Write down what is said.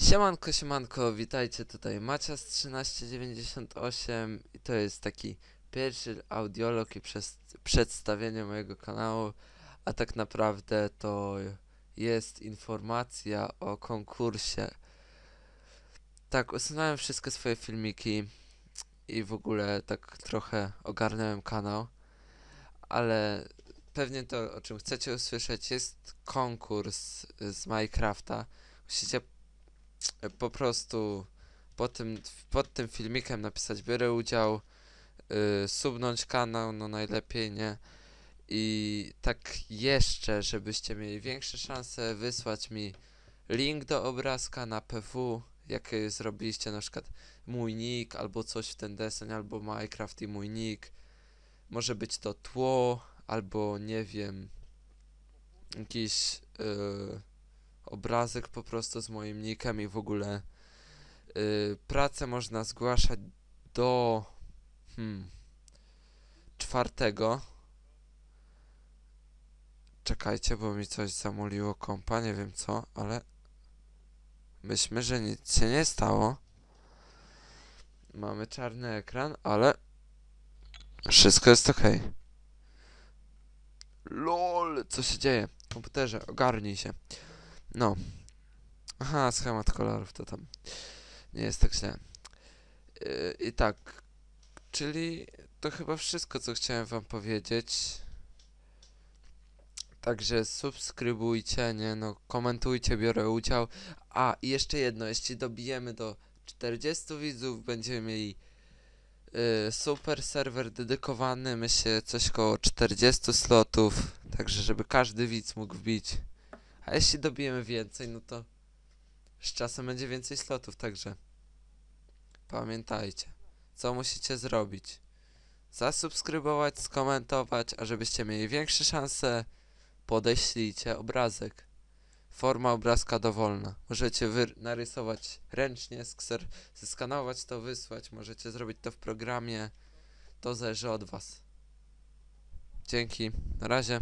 Siemanko, siemanko, witajcie tutaj Macias 1398 i to jest taki pierwszy audiolog i przez, przedstawienie mojego kanału, a tak naprawdę to jest informacja o konkursie. Tak, usunąłem wszystkie swoje filmiki i w ogóle tak trochę ogarnąłem kanał, ale pewnie to, o czym chcecie usłyszeć, jest konkurs z Minecrafta. Musicie po prostu pod tym, pod tym filmikiem napisać biorę udział, yy, subnąć kanał, no najlepiej nie. I tak jeszcze, żebyście mieli większe szanse, wysłać mi link do obrazka na PW, jakie zrobiliście, na przykład mój nick, albo coś w ten deseń, albo Minecraft i mój nick. Może być to tło, albo nie wiem, jakiś... Yy, obrazek po prostu z moim nickiem i w ogóle yy, pracę można zgłaszać do hmm, czwartego. Czekajcie, bo mi coś zamuliło kompa, nie wiem co, ale myślmy, że nic się nie stało. Mamy czarny ekran, ale wszystko jest ok. LOL, co się dzieje? Komputerze, ogarnij się. No. Aha, schemat kolorów to tam nie jest tak źle. Yy, I tak, czyli to chyba wszystko, co chciałem wam powiedzieć. Także subskrybujcie, nie no, komentujcie, biorę udział. A, i jeszcze jedno, jeśli dobijemy do 40 widzów, będziemy mieli yy, super serwer dedykowany, myślę coś koło 40 slotów, także żeby każdy widz mógł wbić. A jeśli dobijemy więcej, no to z czasem będzie więcej slotów, także pamiętajcie, co musicie zrobić. Zasubskrybować, skomentować, a żebyście mieli większe szanse, podeślijcie obrazek. Forma obrazka dowolna. Możecie narysować ręcznie, skser zeskanować to, wysłać. Możecie zrobić to w programie. To zależy od Was. Dzięki. Na razie.